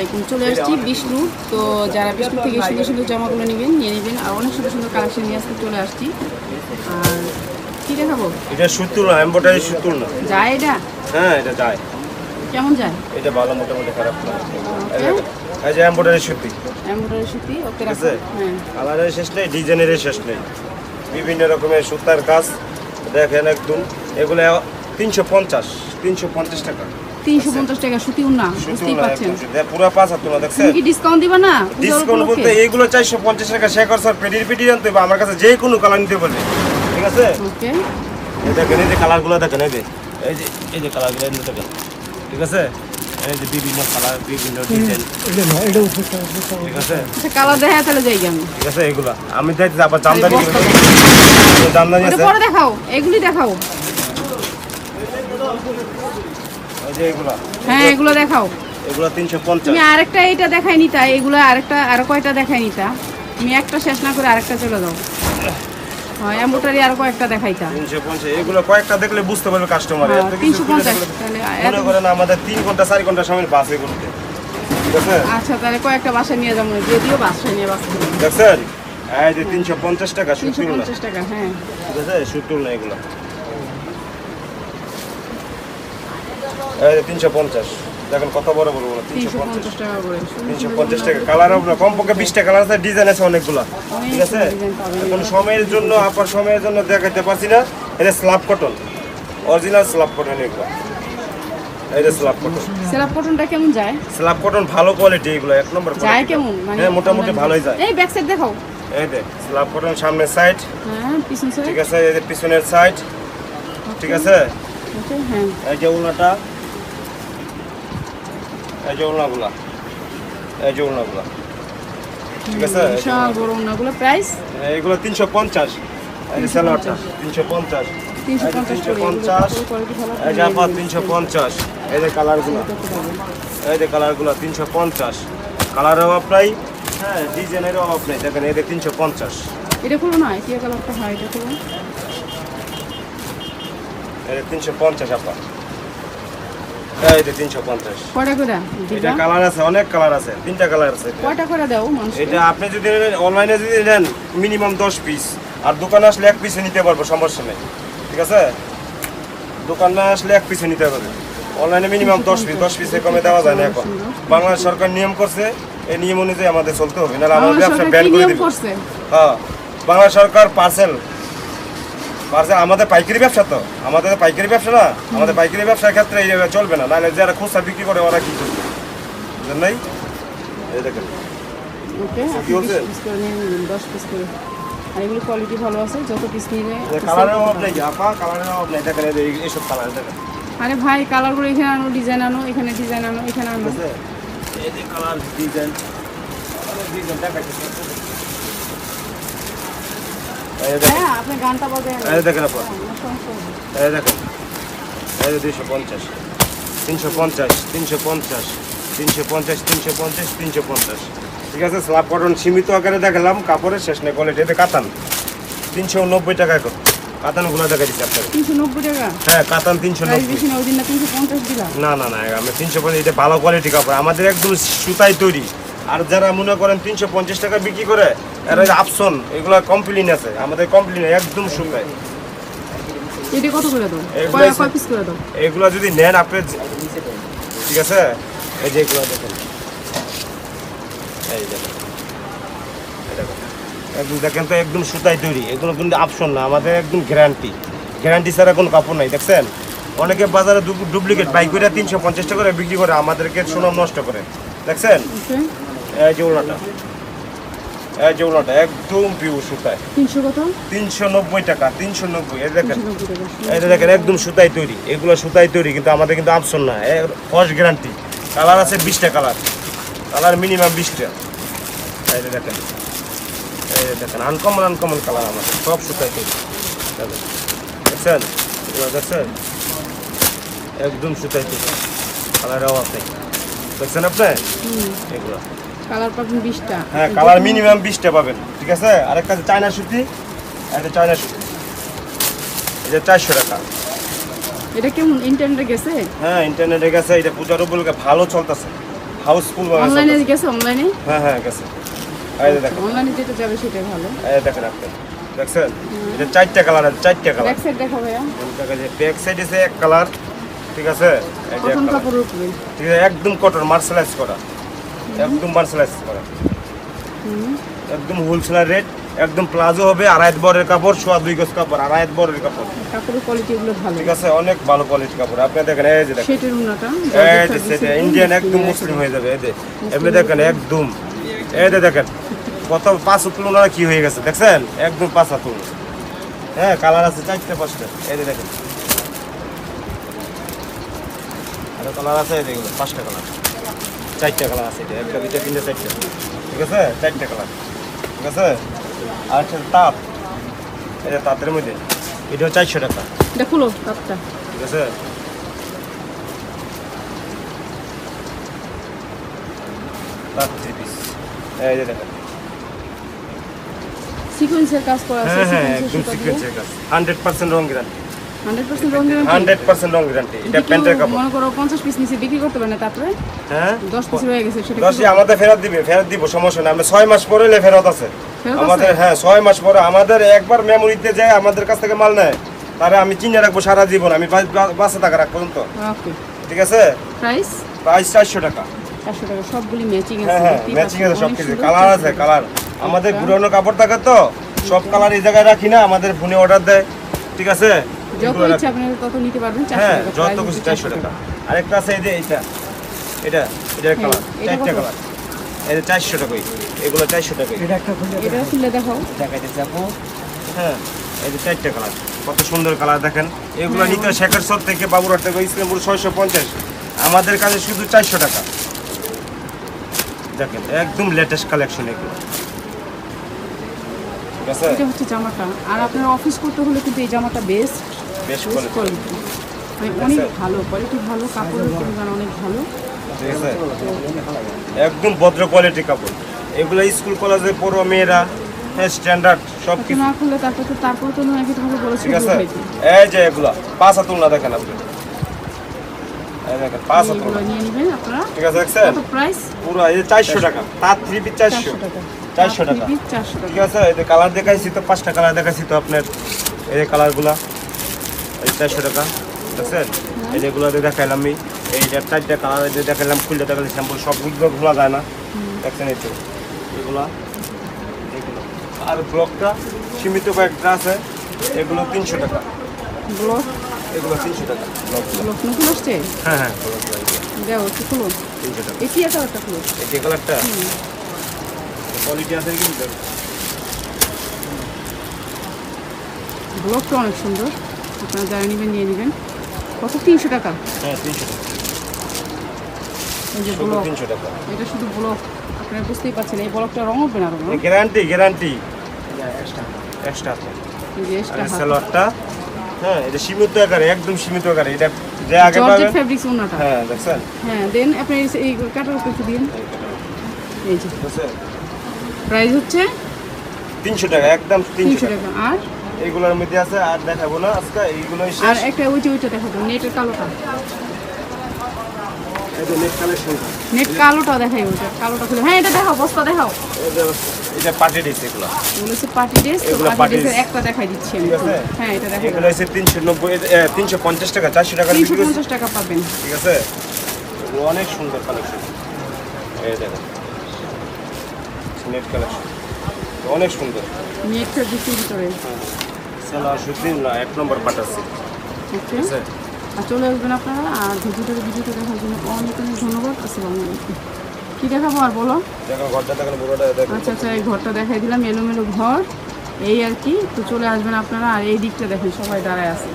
আলাইকুম। চলে আসছি বিষ্ণু। তো যারা বিষ্ণু থেকে সুন্দর সুন্দর জামাগুলো নেবেন নিয়ে নেবেন। আর অনেক সুন্দর সুন্দর কালেকশন নিয়ে আসতে চলে আসছি। আর কি দেখাবো? এটা সুতুল না এম্বোটারি সুতুল না। যায় এটা? হ্যাঁ এটা যায়। কেমন যায়? এটা ভালো মোটামুটি খারাপ না। এই যে এম্বোটারি সুতি। এমব্রয়ডারি সুতি ওকে রাখো। হ্যাঁ। কালারের শেষ নেই ডিজাইনের শেষ নেই। বিভিন্ন রকমের সুতার কাজ দেখেন একদম। এগুলো তিনশো পঞ্চাশ তিনশো পঞ্চাশ টাকা। তিনশো পঞ্চাশ টাকা সুতি উন্না বুঝতেই পুরো পাঁচ হাত তোমরা দেখছেন? কি ডিসকাউন্ট দিবা না? ডিসকাউন্ট বলতে এইগুলো চারশো পঞ্চাশ টাকা শেখর স্যার পেডির পেডি আনতে হবে আমার কাছে যে কোনো কালার নিতে বলবে ঠিক আছে? ওকে। দেখেন এই যে কালারগুলো দেখেন এই যে এই যে এই যে কালারগুলো দেখেন ঠিক আছে? এই যে বিভিন্ন কালার বিভিন্ন ডিজাইন ঠিক আছে? আচ্ছা কালার দেখা তাহলে যাই আমি। ঠিক আছে এগুলা আমি দেখছি আবার জামদানি বস্তা জামদানি আছে? পরে দেখাও এগুলি দেখাও। হ্যাঁ এগুলো দেখাও। এগুলা তিনশো পঞ্চাশ। তুমি আরেকটা এটা দেখাই নিতা এগুলো আরেকটা আর কয়টা দেখাই নিতা? তুমি একটা শেষ না করে আরেকটা চলে যাও। হ্যাঁ এম্বোটারি আর কয়েকটা দেখাইতা। তিনশো পঞ্চাশ এগুলো কয়েকটা দেখলে বুঝতে পারবে কাস্টমার হ্যাঁ, এত কিছু 350 তাহলে মনে করেন আমাদের তিন ঘণ্টা চার ঘণ্টা সময় বাসে করতে ঠিক আছে? আচ্ছা তাহলে কয়েকটা বাসা নিয়ে যাব দিয়ে দিও বাসায় নিয়ে বাসা দেখছেন? এই যে তিনশো পঞ্চাশ টাকা তিনশো সুতুল না পঞ্চাশ টাকা হ্যাঁ। ঠিক আছে? সুতুল না এগুলো এই যে তিনশো পঞ্চাশ। দেখেন কত বড় তিনশো পঞ্চাশ। তিনশো পঞ্চাশ টাকা কালার হবে না কমপক্ষে বিশটা কালার আছে ডিজাইন আছে অনেকগুলো। ঠিক আছে? এখন সময়ের জন্য আপার সময়ের জন্য দেখাতে পারছি না। এটা slab cotton original slab cotton এগুলো। এটা স্ল্যাব কটন সেলাপ কটনটা কেমন যায়? স্ল্যাব কটন ভালো কোয়ালিটি এগুলো এক নম্বর যায় কেমন? মানে হ্যাঁ মোটামুটি ভালোই যায়। এই ব্যাক সাইড দেখাও। এই দেখ স্ল্যাব কটন সামনের সাইড হ্যাঁ পিছন সাইড ঠিক আছে? এই যে পিছনের সাইড ঠিক আছে? হ্যাঁ। এই যে এই যে এই যে ঠিক আছে এই বিশাল বড় ওনাগুলো প্রাইস এইগুলো তিনশো পঞ্চাশ এই স্যালোয়ারটা তিনশো পঞ্চাশ তিনশো পঞ্চাশ এই যে আবার তিনশো পঞ্চাশ এই যে কালারগুলো এই যে কালারগুলো তিনশো পঞ্চাশ কালারের অভাব নাই হ্যাঁ ডিজাইনের অভাব নেই দেখেন এই যে তিনশো পঞ্চাশ এটা করব না কি কালারটা হয় এটা করব এই তিনশো পঞ্চাশ আপা এই যে তিনশো পঞ্চাশ। কয়টা করে? এটা কালার আছে অনেক কালার আছে তিনটা কালার আছে এটা। কয়টা করে দাও মানুষ এটা আপনি যদি অনলাইনে যদি নেন মিনিমাম দশ পিস আর দোকানে আসলে এক পিসে নিতে পারব সমস্যা নেই। ঠিক আছে? দোকানে আসলে এক পিসে নিতে পারবে অনলাইনে মিনিমাম দশ পিস দশ পিসে কমে দেওয়া যায় না এখন। বাংলাদেশ সরকার নিয়ম করছে এই নিয়ম অনুযায়ী আমাদের চলতে হবে। নাহলে আমাদের ব্যবসা ব্যান করে দিবে। হ্যাঁ বাংলা সরকার পার্সেল আমাদের পাইকারি ব্যবসা তো। আমাদের পাইকারি ব্যবসা না আমাদের পাইকারি ব্যবসার ক্ষেত্রে চলবে না নাহলে যারা খুচরা বিক্রি করে ওরা কি করবে? বুঝলেন নাই? এই দেখেন। কি করে দশ পিস করে। আর এগুলো কোয়ালিটি ভালো আছে যত পিস নিলে কালারের অভাব নেই আপা? কালারের অভাব নেই দেখেন এই যে এই- এইসব কালার দেখেন। আরে ভাই কালারগুলো এখানে আনো ডিজাইন আনো এখানে ডিজাইন আনো এখানে আনো। ঠিক এই যে কালার ডিজাইন ডিজাইন দেখাচ্ছি। দেখেন হ্যাঁ আপা এই দেখেন। এই দুইশো পঞ্চাশ। তিনশো পঞ্চাশ তিনশো পঞ্চাশ তিনশো পঞ্চাশ তিনশো পঞ্চাশ তিনশো পঞ্চাশ। ঠিক আছে স্ল্যাব কটন সীমিত আকারে দেখালাম কাপড়ের শেষ নেই কোয়ালিটি এতে কাতান। তিনশো নব্বই টাকা এখন কাতানগুলো দেখা দিচ্ছি আপনাকে তিনশো নব্বই টাকা? হ্যাঁ কাতান তিনশো নব্বই। না না না আমি তিনশো পঞ্চাশ এটা ভালো কোয়ালিটি কাপড়। আমাদের একদম সুতায় তৈরি। আর যারা মনে করেন তিনশো পঞ্চাশ টাকা বিক্রি করে এরা আপসন এগুলো কমপ্লেন আছে। আমাদের কমপ্লেন একদম দাও এগুলো যদি নেন আপনি ঠিক আছে? এই যে এগুলো দেখেন। এই দেখেন। দেখেন। তো একদম সুতাই তৈরি। এগুলো কিন্তু আপশন না আমাদের একদম গ্যারান্টি গ্যারান্টি ছাড়া কোনো কাপড় নাই দেখছেন? অনেকে বাজারে ডুপ্লিকেট বাইক করে তিনশো পঞ্চাশ টাকা করে বিক্রি করে আমাদেরকে সুনাম নষ্ট করে। দেখছেন? এই যে ওনাটা এই যে ওনাটা একদম পিওর সুতায় তিনশো কত? তিনশো নব্বই টাকা তিনশো নব্বই এই দেখেন। এটা দেখেন একদম সুতাই তৈরি। এগুলো সুতাই তৈরি কিন্তু আমাদের কিন্তু আপশন না। গ্যারান্টি কালার আছে বিশটা কালার কালার মিনিমাম বিশটা। এই দেখেন। এই দেখেন আনকমন আনকমন কালার আমাদের। সব তৈরি। একদম দেখছেন আপনি? এগুলো। কালার পাবেন হ্যাঁ কালার মিনিমাম পাবেন ঠিক আছে? আরেকটা আছে চায়না সুতি একটা চায়না সুতি। এটা চারশো টাকা। এটা কেমন ইন্টারনেটে গেছে? হ্যাঁ ইন্টারনেটে গেছে এটা পূজার উপলক্ষে ভালো চলতেছে হাউসফুল অনলাইনে গেছে অনলাইনে হ্যাঁ হ্যাঁ গেছে। এই দেখেন। অনলাইনে যেটা যাবে সেটাই ভালো। এই দেখেন আপনি দেখছেন? এটা চারটা কালার আছে চারটা কালার। ব্যাক সাইড দেখা ভাইয়া। ব্যাক সাইড আছে এক কালার ঠিক আছে। ঠিক আছে একদম কটন মার্শালাইজ করা। একদম মার্শালাইজ করা। একদম হোলসেলার রেট একদম প্লাজো হবে আড়াই বরের কাপড় সোয়া দুই গজ কাপড় আড়াই বরের কাপড়। কাপড়ের কোয়ালিটি এগুলো ভালো। ঠিক আছে অনেক ভালো কোয়ালিটির কাপড়। আপনি দেখেন এই যে দেখেন। সেটের উন্নাটা এই যে সেটা ইন্ডিয়ান একদম মুসলিম হয়ে যাবে এই যে। এমনি দেখেন একদম। এই যে দেখেন কত পাঁচ তুলনা কি হয়ে গেছে দেখছেন? একদম পাঁচ তুল। হ্যাঁ কালার আছে চারটে পাঁচটা। এই যে দেখেন। আরও কালার আছে এই যেগুলো পাঁচটা কালার। চারটে কালার আছে এটা একটা দুইটা তিনটে চারটে। ঠিক আছে? চারটে কালার ঠিক আছে? আর একটা এই যে তাঁতের মধ্যে। এটা চারশো টাকা এটা খুলো কাপটা ঠিক আছে? তাঁত থ্রি পিস এই যে দেখেন। সিকোয়েন্সের কাজ করা আছে হ্যাঁ হ্যাঁ একদম সিকোয়েন্সের কাজ হান্ড্রেড পার্সেন্ট রং গ্যারান্টি 100% রং গ্যারান্টি হান্ড্রেড পার্সেন্ট রং গ্যারান্টি এটা প্যান্টের কাপড়। মনে করো 50 পিস নিচে বিক্রি করতে পারে না তারপরে হ্যাঁ? 10 পিস রয়ে গেছে সেটা দশই আমাদের ফেরত দিবে ফেরত দিব সমস্যা আমরা ছয় মাস পরে এলে ফেরত আছে। আমাদের হ্যাঁ ছয় মাস পরে আমাদের একবার মেমোরিতে যায় আমাদের কাছ থেকে মাল নেয়। তারে আমি চিনে রাখব সারা জীবন আমি বা- বা- থাকা রাখ পর্যন্ত। ঠিক আছে? প্রাইস প্রাইস চারশো টাকা। 400 টাকা সবগুলি ম্যাচিং আছে হ্যাঁ হ্যাঁ ম্যাচিং আছে সব কিছু। কালার আছে কালার আমাদের ঘুরানো কাপড় থাকে তো সব কালার এই জায়গায় রাখি না আমাদের ফোনে অর্ডার দেয়। ঠিক আছে? যত ইচ্ছা রাখি। তত নিতে পারবেন 400 হ্যাঁ যত খুশি হচ্ছে চারশো টাকা। আরেকটা আছে এই যে এইটা। এটা এটার কালার চারটা কত? কালার এটা চারশো টাকাই এগুলো চারশো টাকাই এটা খুলে দেখাও। দেখাইতেছে আপু হ্যাঁ এই যে চারটা কালার কত সুন্দর কালার দেখেন। এগুলো হ্যাঁ, নিতে শেখর সব থেকে বাবুরহাট থেকে ইসলামপুর ছয়শো পঞ্চাশ। আমাদের কাছে শুধু চারশো টাকা। দেখেন একদম লেটেস্ট কালেকশন এগুলো। এটা হচ্ছে জামাটা। আর আপনার অফিস করতে হলে কিন্তু এই জামাটা বেস্ট বেশ কোয়ালিটি মানে অনেক ভালো কোয়ালিটি ভালো কাপড়ের পরিমাণ অনেক ভালো। ঠিক আছে একদম ভদ্র কোয়ালিটি কাপড়। এগুলো স্কুল কলেজে পড়ো মেয়েরা হ্যাঁ স্ট্যান্ডার্ড সব কিছু না খুললে তারপর তো তারপর তো নয় তোমাকে বলেছি ঠিক আছে। এই যে এগুলা পাঁচ দেখেন আপনি। পাঁচ হাতুল এগুলো নিয়ে নেবেন আপনারা। ঠিক আছে দেখছেন প্রাইস পুরো এই যে চারশো টাকা। তার থ্রি পিস চারশো। 400 টাকা। ঠিক আছে এই যে কালার দেখাইছি তো পাঁচটা কালার দেখাইছি তো আপনার। এই কালারগুলা চারশো টাকা দেখছেন এই যেগুলো দেখাইলাম আমি। এই যে চারটা কালার যে দেখাইলাম খুললে দেখালি শ্যাম্পু সবগুলো খোলা যায় না। দেখছেন এই তো এগুলা এগুলো। আর ব্লকটা সীমিত কয়েকটা আছে এগুলো তিনশো টাকা। ব্লক? এগুলো তিনশো টাকা ব্লকগুলো ব্লক নতুন আসছে? হ্যাঁ হ্যাঁ দেও একটু তিনশো টাকা। কি একটা খুলো? এই যে কালারটা কোয়ালিটি আছে কিন্তু। ব্লকটা অনেক সুন্দর। আপনারা যারা নেবেন নিয়ে নেবেন। কত? তিনশো টাকা। হ্যাঁ তিনশো টাকা। এই যে ব্লক তিনশো টাকা। এটা শুধু ব্লক আপনারা বুঝতেই পারছেন এই ব্লকটা রং উঠবে না? Guarantee guarantee extra. সালোয়ারটা হ্যাঁ এটা সীমিত আকারে একদম সীমিত আকারে। এটা যে আগে জর্জেট পাবেন ওনাটা। হ্যাঁ দেখছেন? হ্যাঁ দেন আপনি এই- কাটার উপর একটু দিন। এই যে। প্রাইস হচ্ছে? তিনশো টাকা একদম তিনশো তিনশো টাকা। টাকা। আর? এইগুলোর মধ্যে আছে আর দেখাবো না। আজকে এইগুলো আর একটা ওই যে ওইটা দেখাবো নেটের কালোটা। নেট কালোটা দেখাই ওইটা কালোটা খুলে। হ্যাঁ এটা দেখাও বস্তা দেখাও। এটা পার্টি ডিস এগুলো। এগুলো হচ্ছে পার্টি ড্রেস এগুলো পার্টি একটা দেখাই দিচ্ছি আমি হ্যাঁ এটা দেখাই এগুলো হচ্ছে তিনশো নব্বই তিনশো পঞ্চাশ টাকা চারশো টাকা তিনশো বিক্রি করছে পঞ্চাশ টাকা পাবেন। ঠিক আছে? অনেক সুন্দর কালেকশন এই দেখেন নেট কালেকশন অনেক সুন্দর। ভিতরে। এক নম্বর ঠিক আছে? চলে আসবেন আপনারা আর ভিডিওটা দেখার জন্য অনেক অনেক ধন্যবাদ। আসসালামু আলাইকুম। কী দেখাবো আর বলো? আচ্ছা আচ্ছা এই ঘরটা দেখাই দিলাম এলোমেলো ঘর। এই আর কি তো চলে আসবেন আপনারা আর এই দিকটা দেখেন সবাই দাঁড়ায় আছে।